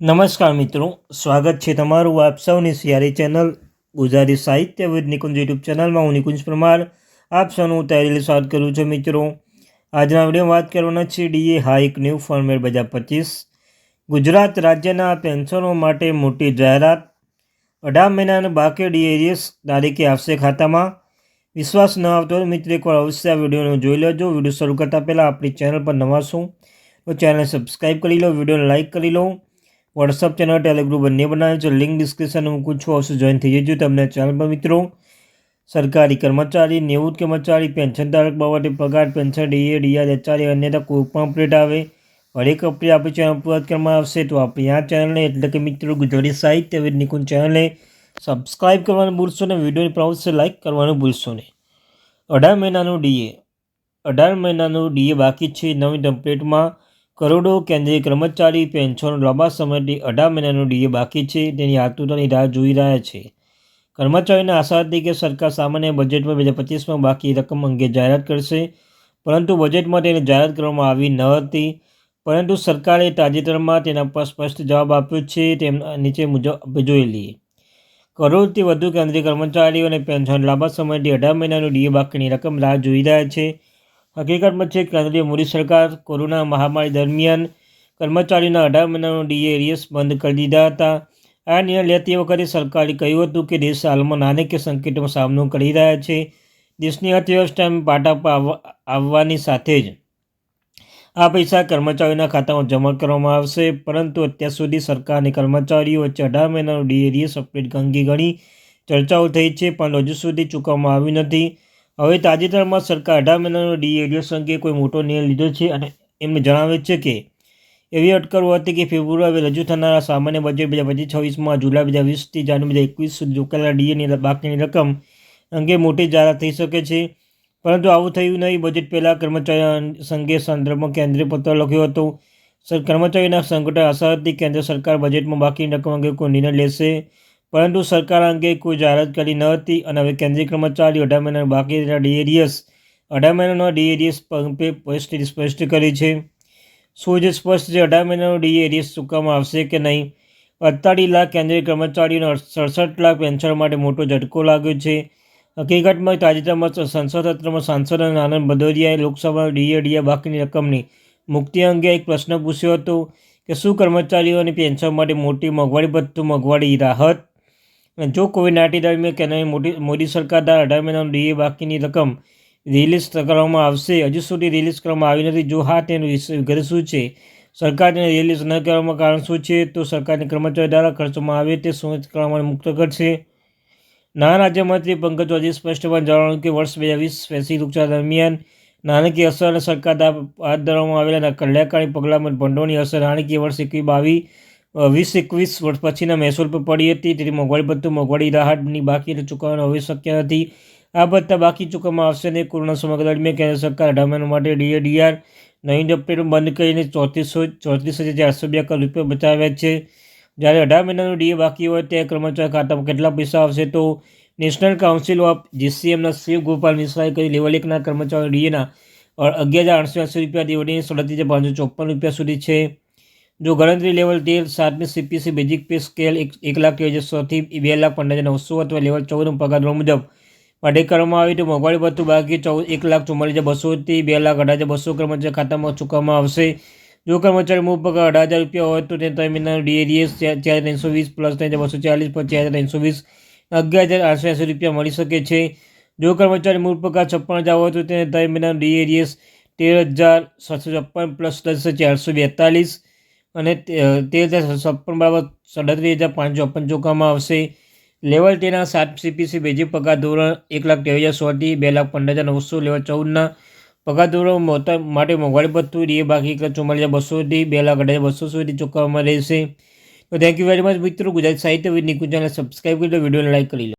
નમસ્કાર મિત્રો, સ્વાગત છે તમારું આપ સૌની સિયારી ચેનલ ગુજરાતી સાહિત્ય વિદ નિકુંજ યુટ્યુબ ચેનલમાં. હું નિકુંજ પરમાર, આપ સૌનું તૈયારી સ્વાગત કરું છું મિત્રો. આજના વીડિયો વાત કરવાના છે ડીએ હાઇક ન્યૂ ફોર્મેટ બે હજાર પચીસ. ગુજરાત રાજ્યના પેન્શનો માટે મોટી જાહેરાત. અઢાર મહિનાના બાકી ડીએરીએસ તારીખે આવશે ખાતામાં. વિશ્વાસ ન આવતો મિત્ર એકવાર અવશ્ય આ વિડીયોને જોઈ લેજો. વીડિયો શરૂ કરતાં પહેલાં આપણી ચેનલ પર નવા છું તો ચેનલને સબસ્ક્રાઈબ કરી લો, વિડીયોને લાઇક કરી લો. વોટ્સઅપ ચેનલ ટેલિગ્રુપ બંને બનાવ્યું છે. લિંક ડિસ્ક્રિપ્શનમાં મૂકું છું. અવશ્ય જોઈન થઈ જજો તમને ચેનલ પર, મિત્રો. સરકારી કર્મચારી, નેવું કર્મચારી પેન્શન ધારક બાબતે પગાર પેન્શન ડીએ ડીઆર એચઆરએ અન્યતા કોઈપણ અપડેટ આવે. હરેક અપડેટ આપણી ચેનલ પૂરા કરવામાં આવશે. તો આપણી આ ચેનલને એટલે કે મિત્રો ગુજરાતી સાહિત્ય વિદ નિકુંજ ચેનલને સબસ્ક્રાઇબ કરવાનું ભૂલશો ને વિડીયોની પ્રાઉન્સ લાઇક કરવાનું ભૂલશો નહીં. અઢાર મહિનાનું ડીએ અઢાર મહિનાનું ડીએ બાકી છે નવી ટેમ્પલેટમાં કરોડો કેન્દ્રીય કર્મચારી પેન્શન લાંબા સમયથી અઢાર મહિનાનું ડીએ બાકી છે. તેની આતુરતાની રાહ જોઈ રહ્યા છે. કર્મચારીઓને આશા હતી કે સરકાર સામાન્ય બજેટમાં બે હજાર પચીસમાં બાકી રકમ અંગે જાહેરાત કરશે, પરંતુ બજેટમાં તેને જાહેરાત કરવામાં આવી ન હતી. પરંતુ સરકારે તાજેતરમાં તેના પર સ્પષ્ટ જવાબ આપ્યો છે. તેમ નીચે મુજબ જોઈ લઈએ. કરોડથી વધુ કેન્દ્રીય કર્મચારીઓ અને પેન્શન લાંબા સમયથી અઢાર મહિનાનું ડીએ બાકીની રકમ રાહ જોઈ રહ્યા છે. હકીકતમાં છે કેન્દ્રીય મોદી સરકાર કોરોના મહામારી દરમિયાન કર્મચારીઓના અઢાર મહિનાનો ડીએ એરિયસ બંધ કરી દીધા હતા. આ નિર્ણય લેતી વખતે સરકારે કહ્યું હતું કે દેશ હાલમાં નાણાકીય સંકટનો સામનો કરી રહ્યા છે. દેશની અર્થવ્યવસ્થામાં પાટા પર આવવાની સાથે જ આ પૈસા કર્મચારીઓના ખાતામાં જમા કરવામાં આવશે. પરંતુ અત્યાર સુધી સરકાર અને કર્મચારીઓ વચ્ચે અઢાર મહિનાનું ડીએરીએસ અપડેટ અંગે ઘણી ચર્ચાઓ થઈ છે, પણ હજુ સુધી ચૂકવવામાં આવી નથી. હવે તાજેતરમાં સરકાર અઢાર મહિનાનો ડીએડીએસ અંગે કોઈ મોટો નિર્ણય લીધો છે અને એમને જણાવે છે કે, એવી અટકળો હતી કે ફેબ્રુઆરી રજૂ થનારા સામાન્ય બજેટ બે હજાર છવ્વીસમાં જુલાઈ બે વીસથી જાન્યુઆરી બે એકવીસ સુધી ચૂકેલા ડીએની બાકીની રકમ અંગે મોટી જાહેરાત થઈ શકે છે. પરંતુ આવું થયું નહીં. બજેટ પહેલાં કર્મચારી સંઘે સંદર્ભમાં કેન્દ્રીય પત્ર લખ્યો હતો. કર્મચારીના સંગઠન આશા હતી કેન્દ્ર સરકાર બજેટમાં બાકીની રકમ અંગે કોઈ નિર્ણય લેશે. પરંતુ સરકાર અંગે કોઈ જાહેરાત કરી ન હતી અને હવે કેન્દ્રીય કર્મચારી અઢાર મહિનાના બાકી રહેલા ડીએડીએસ અઢાર મહિનાનો ડીએડીએસ પરિસ્થિતિ સ્પષ્ટ કરી છે. શું જે સ્પષ્ટ છે, અઢાર મહિનાનો ડીએડીએસ ચૂકવવામાં આવશે કે નહીં? અડતાળીસ લાખ કેન્દ્રીય કર્મચારીઓને સડસઠ લાખ પેન્શન માટે મોટો ઝટકો લાગ્યો છે. હકીકતમાં તાજેતરમાં સંસદ સત્રમાં સાંસદ અને આનંદ ભદૌરિયાએ લોકસભા ડીએડીએ બાકીની રકમની મુક્તિ અંગે એક પ્રશ્ન પૂછ્યો હતો કે શું કર્મચારીઓની પેન્શન માટે મોટી મોંઘવારી ભથ્થું મોંઘવારી રાહત જો કોવિડ નાઇન્ટીન દરમિયાન કેન્દ્રની મોટી મોદી સરકાર દ્વારા અઢાર મહિનાનું ડીએ બાકીની રકમ રિલીઝ કરવામાં આવશે. હજુ સુધી રિલીઝ કરવામાં આવી નથી. જો હા, તેનું વિગત શું છે? સરકાર તેને રિલીઝ ન કરવામાં કારણ શું છે? તો સરકારની કર્મચારી દ્વારા ખર્ચવામાં આવે તે સુનિશ્ચિત કરવા મુક્ત કરશે નાણાં રાજ્યમંત્રી પંકજ ચૌધરી સ્પષ્ટપણે જણાવ્યું કે વર્ષ બે હજાર વીસ વૈશ્વિક રોગચાળા દરમિયાન નાણાકીય અસર અને સરકાર દ્વારા હાથ ધરવામાં આવેલા કલ્યાણકારી પગલાંમાં ભંડોળની અસર, નાણાકીય વર્ષ એકવીસ બાવીસ વીસ એકવીસ વર્ષ પછીના મહેસૂલ પર પડી હતી. તેથી મોંઘવારી ભથ્થું, મોંઘવારી રાહતની બાકી ચૂકવવાનું હવે શક્ય નથી. આ ભથ્થા બાકી ચૂકવવામાં આવશે નહીં કોરોના સમગ્ર દરમિયાન કેન્દ્ર સરકાર અઢાર મહિના માટે ડીએડીઆર નવી અપડેટ બંધ કરીને ચોત્રીસો ચોત્રીસ હજાર ચારસો બે કરોડ રૂપિયા બચાવ્યા છે. જ્યારે અઢાર મહિનાનું ડીએ બાકી હોય ત્યારે કર્મચારી ખાતામાં કેટલા પૈસા આવશે તો નેશનલ કાઉન્સિલ ઓફ જીસીએમના શિવ ગોપાલ મિશ્રાએ કહ્યું, લેવલ એકના કર્મચારીઓ ડીએના અગિયાર હજાર આઠસો રૂપિયા વડીને સાડત્રીસ હજાર પાંચસો ચોપન રૂપિયા સુધી છે. જો ગણતરી લેવલ તેર સાતમી સીપીસી બેઝિક પે સ્કેલ એક લાખ હજાર સોથી બે લાખ પંદર હજાર નવસો અથવા લેવલ ચૌદનો પગાર મુજબ માટે કરવામાં આવી તો મોંઘવારી ભથ્થું બાકી ચૌદ, એક લાખ ચુમ્માલીસ હજાર બસોથી બે લાખ અઢાર હજાર બસો કર્મચારી ખાતામાં ચૂકવવામાં આવશે. જો કર્મચારી મૂળ પગાર અઢાર હજાર રૂપિયા હોય તો તે મહિનાનો ડીએડીએસ ચાર ત્રણસો વીસ પ્લસ ત્રણ હજાર બસો ચાલીસ પર ચાર હજાર ત્રણસો વીસ અગિયાર હજાર આઠસો એંસી રૂપિયા મળી શકે છે. જો કર્મચારી મૂળ પગાર છપ્પન હજાર હોય તો તેને ત્રણ મહિનાનું ડીએડીએસ તેર હજાર સાતસો છપ્પન પ્લસ દસ ચારસો બેતાલીસ અને તે હજાર છપ્પન બરાબર સડત્રીસ હજાર પાંચસો ચોપન ચૂકવવામાં આવશે. લેવલ તેના સાત સીપીસી બેજી પગાર ધોરણ એક લાખ ત્રેવીસ હજાર સોથી બે લાખ પંદર હજાર નવસો લેવલ ચૌદના પગાર ધોરણ માટે મોંઘવારી ભથ્થું રહી બાકી ચુમ્માલીસ હજાર બસોથી બે લાખ અઢાર બસો સુધી ચૂકવવામાં રહેશે. તો થેન્ક યુ વેરી મચ મિત્રો. ગુજરાત સાહિત્ય વિદ નિકુંજ ચેનલ સબસ્ક્રાઈબ કરી લો વિડીયોને લાઈક કરી લો.